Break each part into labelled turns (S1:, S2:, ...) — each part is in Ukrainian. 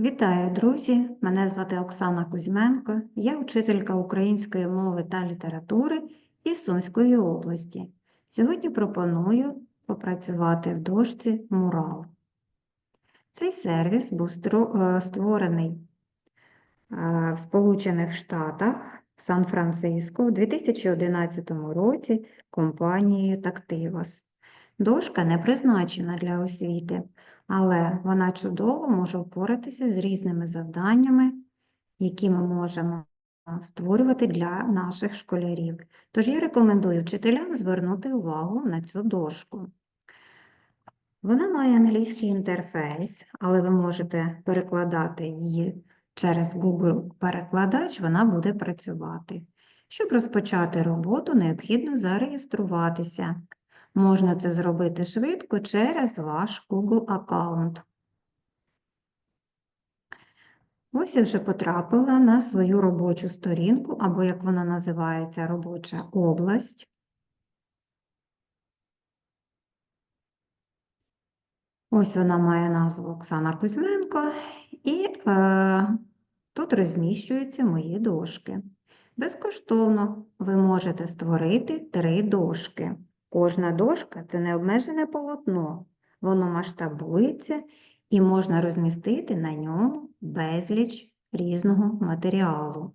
S1: Вітаю, друзі! Мене звати Оксана Кузьменко, я вчителька української мови та літератури із Сумської області. Сьогодні пропоную попрацювати в дошці Мурал. Цей сервіс був е, створений е, в Сполучених Штатах в Сан-Франциско у 2011 році компанією Tactivos. Дошка не призначена для освіти, але вона чудово може впоратися з різними завданнями, які ми можемо створювати для наших школярів. Тож я рекомендую вчителям звернути увагу на цю дошку. Вона має англійський інтерфейс, але ви можете перекладати її через Google перекладач, вона буде працювати. Щоб розпочати роботу, необхідно зареєструватися. Можна це зробити швидко через ваш Google аккаунт. Ось я вже потрапила на свою робочу сторінку, або, як вона називається, робоча область. Ось вона має назву Оксана Кузьменко, і е, тут розміщуються мої дошки. Безкоштовно ви можете створити три дошки. Кожна дошка це необмежене полотно, воно масштабується і можна розмістити на ньому безліч різного матеріалу.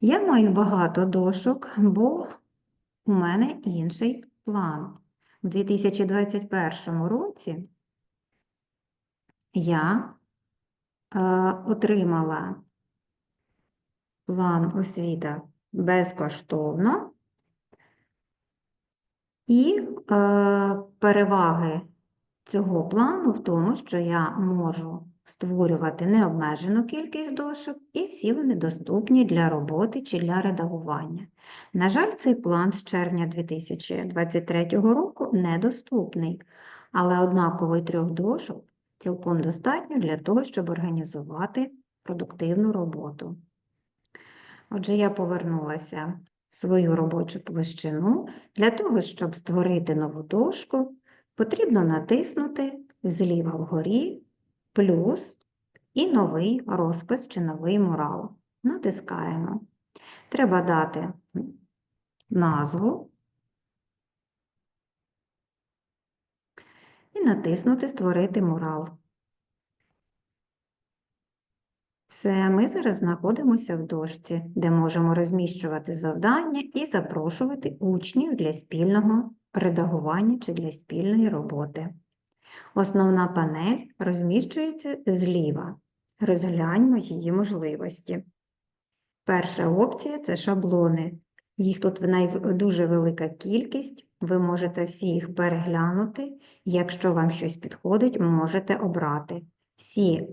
S1: Я маю багато дошок, бо у мене інший план. У 2021 році я е, отримала план освіта безкоштовно. І е, переваги цього плану в тому, що я можу створювати необмежену кількість дошок, і всі вони доступні для роботи чи для редагування. На жаль, цей план з червня 2023 року недоступний, але однаково трьох дошок цілком достатньо для того, щоб організувати продуктивну роботу. Отже, я повернулася свою робочу площину. Для того, щоб створити нову дошку, потрібно натиснути зліва вгорі плюс і новий розпис чи новий мурал. Натискаємо. Треба дати назву і натиснути Створити мурал. Все, ми зараз знаходимося в дошці, де можемо розміщувати завдання і запрошувати учнів для спільного редагування чи для спільної роботи. Основна панель розміщується зліва. Розгляньмо її можливості. Перша опція це шаблони. Їх тут дуже велика кількість, ви можете всі їх переглянути. Якщо вам щось підходить, можете обрати. Всі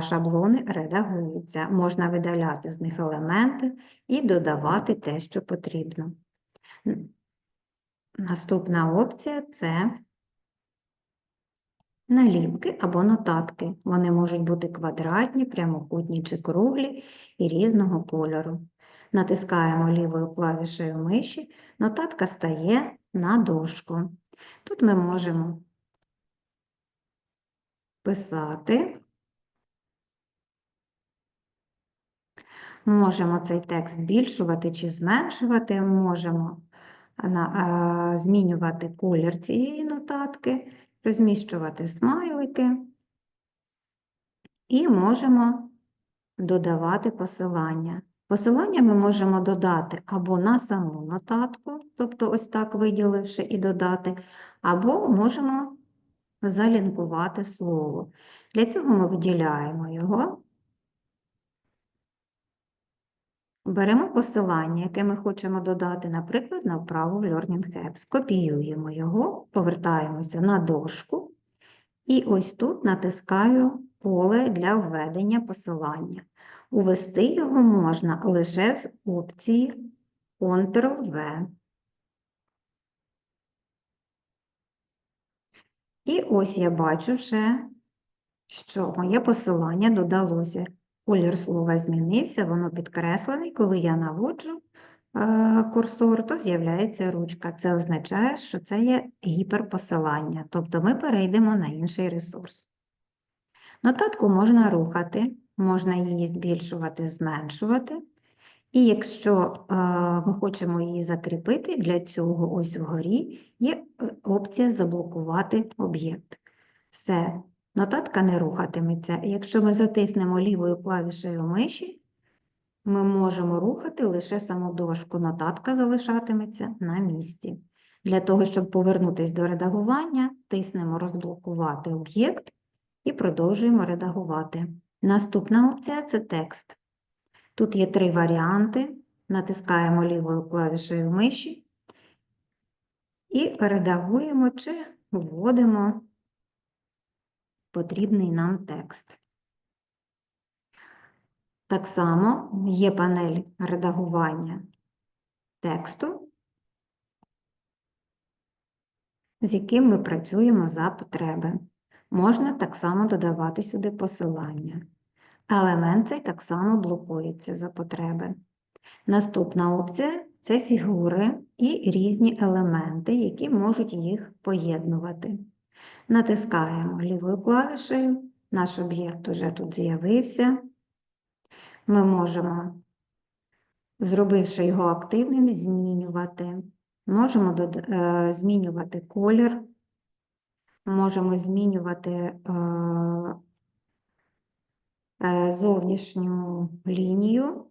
S1: шаблони редагуються, можна видаляти з них елементи і додавати те, що потрібно. Наступна опція це наліпки або нотатки. Вони можуть бути квадратні, прямокутні чи круглі і різного кольору. Натискаємо лівою клавішею миші, нотатка стає на дошку. Тут ми можемо писати. Можемо цей текст збільшувати чи зменшувати, можемо змінювати колір цієї нотатки, розміщувати смайлики і можемо додавати посилання. Посилання ми можемо додати або на саму нотатку, тобто ось так виділивши і додати, або можемо залінкувати слово. Для цього ми виділяємо його, беремо посилання, яке ми хочемо додати, наприклад, на вправу в Learning Apps. Копіюємо його, повертаємося на дошку, і ось тут натискаю поле для введення посилання. Увести його можна лише з опції Ctrl-V. І ось я бачу вже, що моє посилання додалося. Колір слова змінився, воно підкреслений. Коли я наводжу е, курсор, то з'являється ручка. Це означає, що це є гіперпосилання, тобто ми перейдемо на інший ресурс. Нотатку можна рухати, можна її збільшувати, зменшувати. І якщо е, ми хочемо її закріпити, для цього ось вгорі є е, опція заблокувати об'єкт. Все, нотатка не рухатиметься. Якщо ми затиснемо лівою клавішею миші, ми можемо рухати лише саму дошку. Нотатка залишатиметься на місці. Для того, щоб повернутися до редагування, тиснемо розблокувати об'єкт і продовжуємо редагувати. Наступна опція це текст. Тут є три варіанти. Натискаємо лівою клавішею миші і редагуємо чи вводимо потрібний нам текст. Так само є панель редагування тексту, з яким ми працюємо за потреби. Можна так само додавати сюди посилання. Елемент цей так само блокується за потреби. Наступна опція це фігури і різні елементи, які можуть їх поєднувати. Натискаємо лівою клавішею, наш об'єкт уже тут з'явився. Ми можемо, зробивши його активним, змінювати. Можемо е, змінювати колір, можемо змінювати е, зовнішню лінію,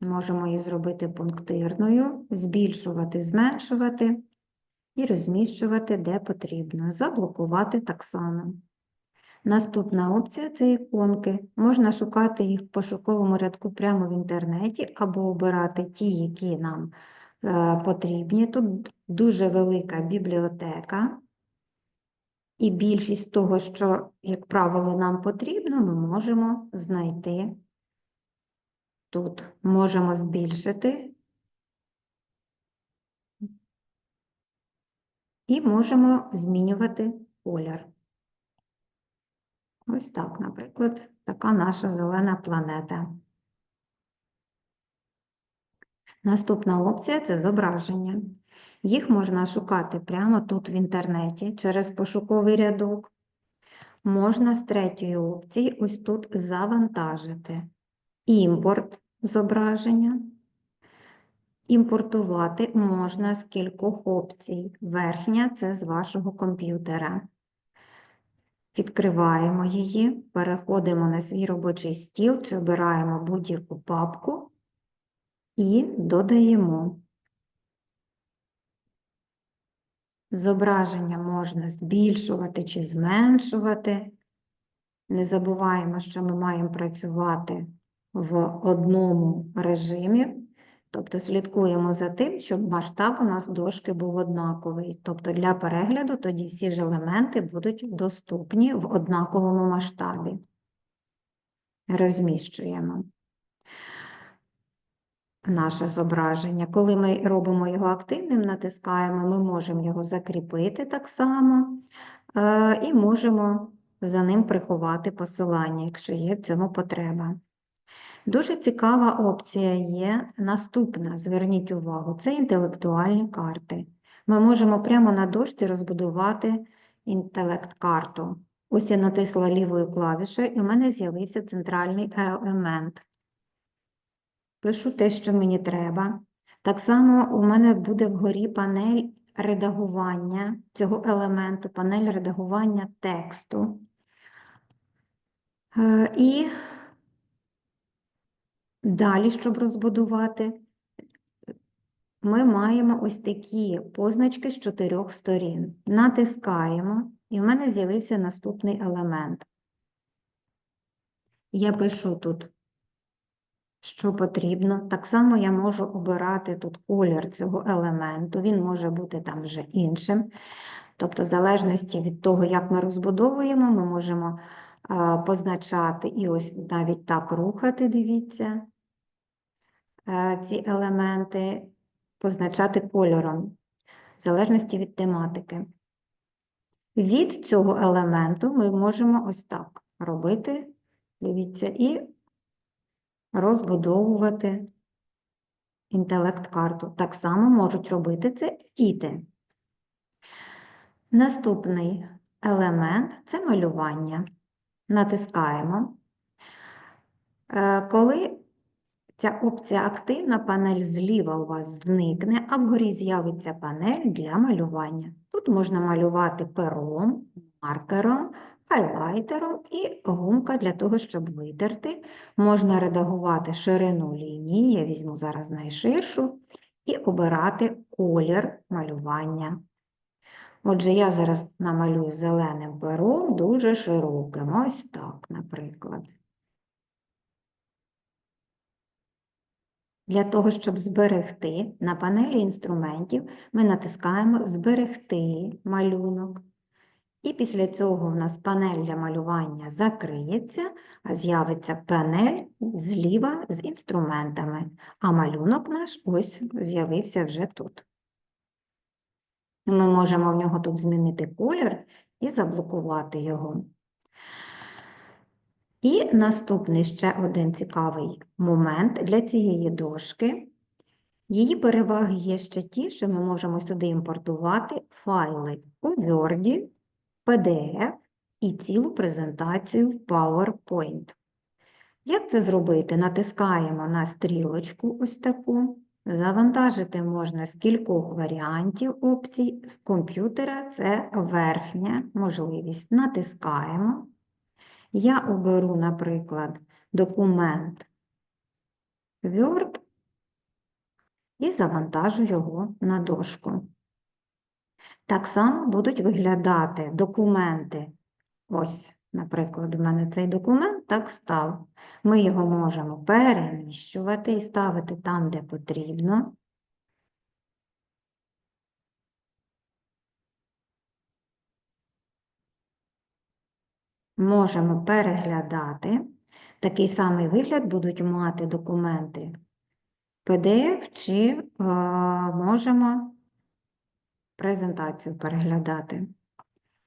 S1: можемо її зробити пунктирною, збільшувати, зменшувати і розміщувати де потрібно. Заблокувати так само. Наступна опція це іконки. Можна шукати їх в пошуковому рядку прямо в інтернеті або обирати ті, які нам е, потрібні. Тут дуже велика бібліотека. І більшість того, що, як правило, нам потрібно, ми можемо знайти тут. Можемо збільшити і можемо змінювати колір. Ось так, наприклад, така наша зелена планета. Наступна опція це зображення. Їх можна шукати прямо тут в інтернеті через пошуковий рядок. Можна з третьої опції ось тут завантажити імпорт зображення. Імпортувати можна з кількох опцій. Верхня це з вашого комп'ютера. Відкриваємо її, переходимо на свій робочий стіл чи обираємо будь-яку папку і додаємо. Зображення можна збільшувати чи зменшувати. Не забуваємо, що ми маємо працювати в одному режимі, тобто слідкуємо за тим, щоб масштаб у нас дошки був однаковий. Тобто для перегляду тоді всі ж елементи будуть доступні в однаковому масштабі. Розміщуємо наше зображення. Коли ми робимо його активним, натискаємо, ми можемо його закріпити так само е, і можемо за ним приховати посилання, якщо є в цьому потреба. Дуже цікава опція є наступна, зверніть увагу, це інтелектуальні карти. Ми можемо прямо на дошці розбудувати інтелект-карту. Ось я натисла лівою клавішею, і в мене з'явився центральний елемент. Пишу те, що мені треба. Так само у мене буде вгорі панель редагування цього елементу, панель редагування тексту. Е, І далі, щоб розбудувати, ми маємо ось такі позначки з чотирьох сторін. Натискаємо, і в мене з'явився наступний елемент. Я пишу тут, що потрібно. Так само я можу обирати тут колір цього елементу, він може бути там вже іншим. Тобто, в залежності від того, як ми розбудовуємо, ми можемо позначати і ось навіть так рухати, дивіться, е, ці елементи, позначати кольором, в залежності від тематики. Від цього елементу ми можемо ось так робити, дивіться, і розбудовувати інтелект-карту. Так само можуть робити це діти. Наступний елемент це малювання. натискаємо. Е, Коли ця опція активна, панель зліва у вас зникне, а вгорі з'явиться панель для малювання. Тут можна малювати пером, маркером, хайлайтером і гумка для того, щоб витерти. Можна редагувати ширину лінії, я візьму зараз найширшу, і обирати колір малювання. Отже, я зараз намалюю зеленим пером дуже широким. Ось так, наприклад. Для того, щоб зберегти, на панелі інструментів ми натискаємо Зберегти малюнок. І після цього в нас панель для малювання закриється, а з'явиться панель зліва з інструментами. А малюнок наш ось з'явився вже тут. Ми можемо в нього тут змінити колір і заблокувати його. І наступний ще один цікавий момент для цієї дошки. Її переваги є ще ті, що ми можемо сюди імпортувати файли у Word, PDF і цілу презентацію в PowerPoint. Як це зробити? Натискаємо на стрілочку ось таку. Завантажити можна з кількох варіантів опцій. З комп'ютера це верхня можливість. Натискаємо. Я оберу, наприклад, документ Word і завантажу його на дошку. Так само будуть виглядати документи. Ось, наприклад, в мене цей документ так став. Ми його можемо переміщувати і ставити там, де потрібно. Можемо переглядати. Такий самий вигляд будуть мати документи PDF чи е, можемо презентацію переглядати.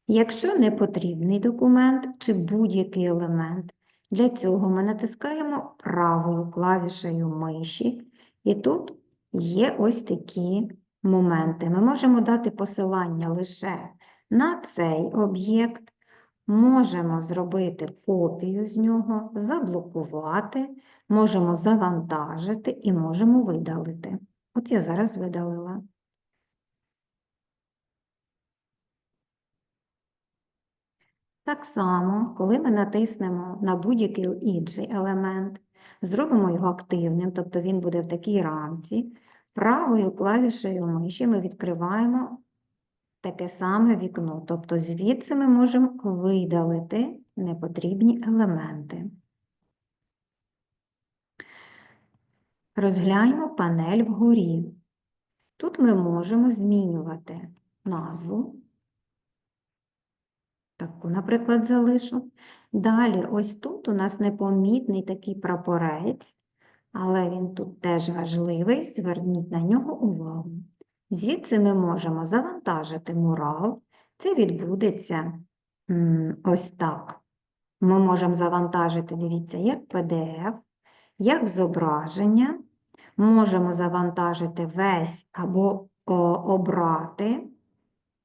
S1: Якщо не потрібний документ чи будь-який елемент, для цього ми натискаємо правою клавішею миші, і тут є ось такі моменти. Ми можемо дати посилання лише на цей об'єкт, можемо зробити копію з нього, заблокувати, можемо завантажити і можемо видалити. От я зараз видалила. Так само, коли ми натиснемо на будь-який інший елемент, зробимо його активним, тобто він буде в такій рамці, правою клавішею миші ми відкриваємо таке саме вікно, тобто звідси ми можемо видалити непотрібні елементи. Розгляньмо панель вгорі. Тут ми можемо змінювати назву. Таку, наприклад, залишу. Далі, ось тут у нас непомітний такий прапорець, але він тут теж важливий, зверніть на нього увагу. Звідси ми можемо завантажити мурал. Це відбудеться ось так. Ми можемо завантажити, дивіться, як PDF, як зображення. Можемо завантажити весь або обрати.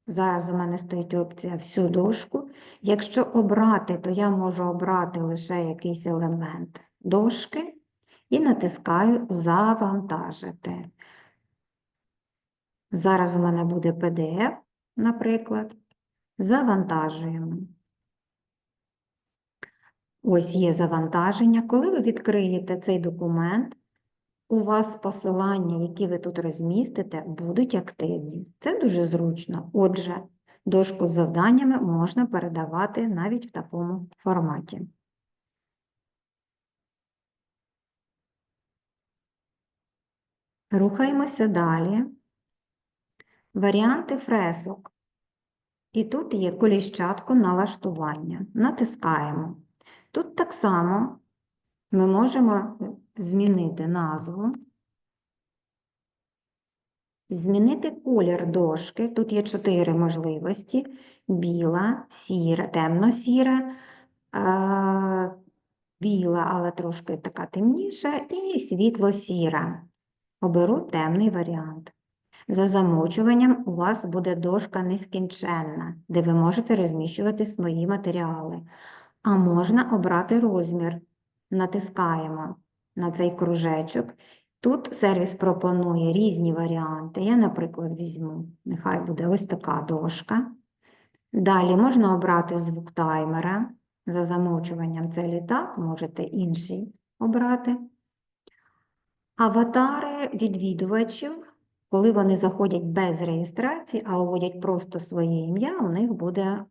S1: Зараз у мене стоїть опція всю дошку. Якщо обрати, то я можу обрати лише якийсь елемент дошки і натискаю Завантажити. Зараз у мене буде PDF, наприклад. Завантажуємо. Ось є завантаження. Коли ви відкриєте цей документ, у вас посилання, які ви тут розмістите, будуть активні. Це дуже зручно. Отже, дошку з завданнями можна передавати навіть в такому форматі. Рухаємося далі. Варіанти фресок. І тут є коліщатко налаштування. Натискаємо. Тут так само ми можемо змінити назву, змінити колір дошки. Тут є чотири можливості: біла, сіра, темно-сіра, біла, але трошки така темніша, і світло-сіра. Оберу темний варіант. За замовчуванням у вас буде дошка нескінченна, де ви можете розміщувати свої матеріали. А можна обрати розмір. Натискаємо на цей кружечок. Тут сервіс пропонує різні варіанти. Я, наприклад, візьму, нехай буде ось така дошка. Далі можна обрати звук таймера. За замовчуванням це літак, можете інший обрати. Аватари відвідувачів, коли вони заходять без реєстрації, а вводять просто своє ім'я, у них буде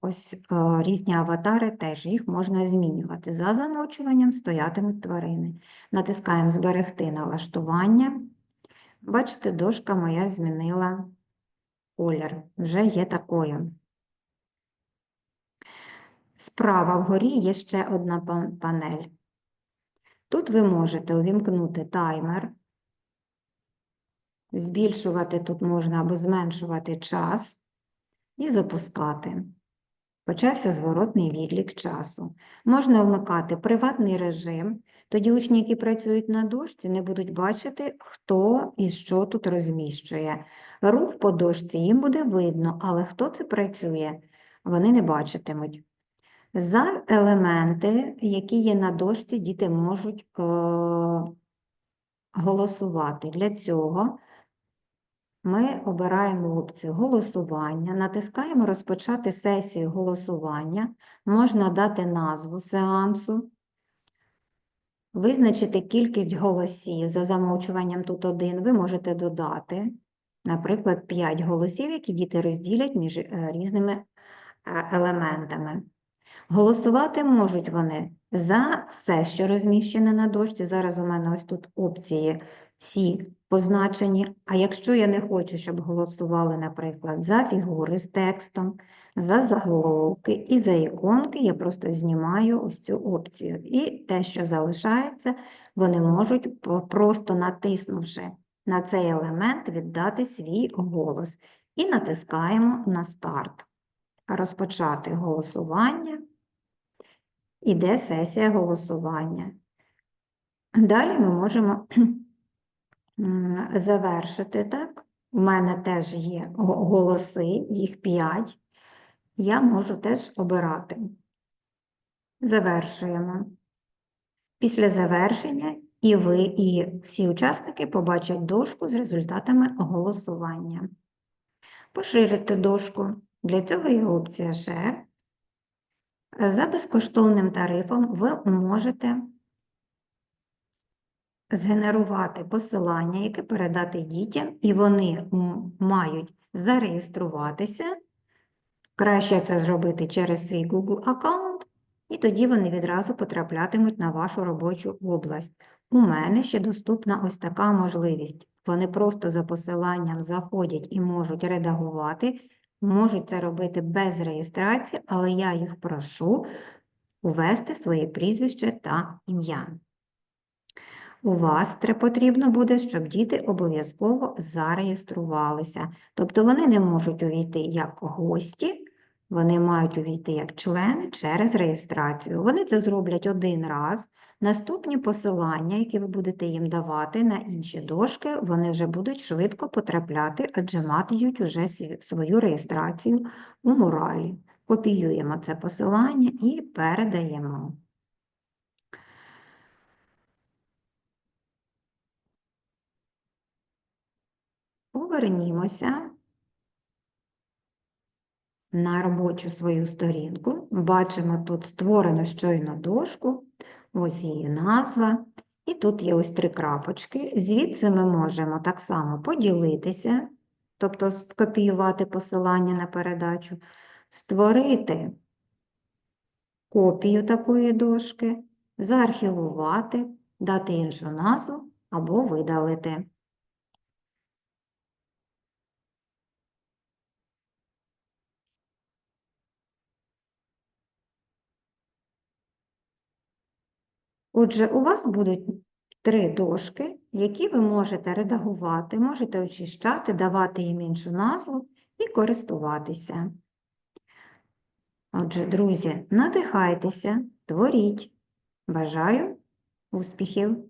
S1: ось різні аватари теж, їх можна змінювати. За замовчуванням стоятимуть тварини. Натискаємо Зберегти налаштування. Бачите, дошка моя змінила колір, вже є такою. Справа вгорі є ще одна панель. Тут ви можете увімкнути таймер, збільшувати тут можна або зменшувати час і запускати. Почався зворотний відлік часу. Можна вмикати приватний режим, тоді учні, які працюють на дошці, не будуть бачити, хто і що тут розміщує. Рух по дошці їм буде видно, але хто це працює, вони не бачитимуть. За елементи, які є на дошці, діти можуть е, голосувати. Для цього ми обираємо опцію голосування, натискаємо розпочати сесію голосування, можна дати назву сеансу, визначити кількість голосів. За замовчуванням тут один, ви можете додати, наприклад, 5 голосів, які діти розділять між е, різними е, елементами. Голосувати можуть вони за все, що розміщене на дошці. Зараз у мене ось тут опції всі позначені. А якщо я не хочу, щоб голосували, наприклад, за фігури з текстом, за заголовки і за іконки, я просто знімаю ось цю опцію. І те, що залишається, вони можуть просто натиснувши на цей елемент, віддати свій голос. І натискаємо на старт. Розпочати голосування. Іде сесія голосування. Далі ми можемо завершити, так? У мене теж є голоси, їх 5. Я можу теж обирати. Завершуємо. Після завершення і ви, і всі учасники побачать дошку з результатами голосування. Поширити дошку. Для цього є опція Share. За безкоштовним тарифом ви можете згенерувати посилання, яке передати дітям, і вони мають зареєструватися. Краще це зробити через свій Google аккаунт, і тоді вони відразу потраплятимуть на вашу робочу область. У мене ще доступна ось така можливість. Вони просто за посиланням заходять і можуть редагувати, можуть це робити без реєстрації, але я їх прошу увести своє прізвище та ім'я. У вас потрібно буде, щоб діти обов'язково зареєструвалися. Тобто вони не можуть увійти як гості, вони мають увійти як члени через реєстрацію. Вони це зроблять один раз. Наступні посилання, які ви будете їм давати на інші дошки, вони вже будуть швидко потрапляти, адже матимуть уже свою реєстрацію у муралі. Копіюємо це посилання і передаємо. Повернімося на робочу свою сторінку. Бачимо, тут створено щойно дошку, ось її назва. І тут є ось три крапочки. Звідси ми можемо так само поділитися, тобто скопіювати посилання на передачу, створити копію такої дошки, заархівувати, дати іншу назву або видалити. Отже, у вас будуть три дошки, які ви можете редагувати, можете очищати, давати їм іншу назву і користуватися. Отже, друзі, надихайтеся, творіть. Бажаю успіхів!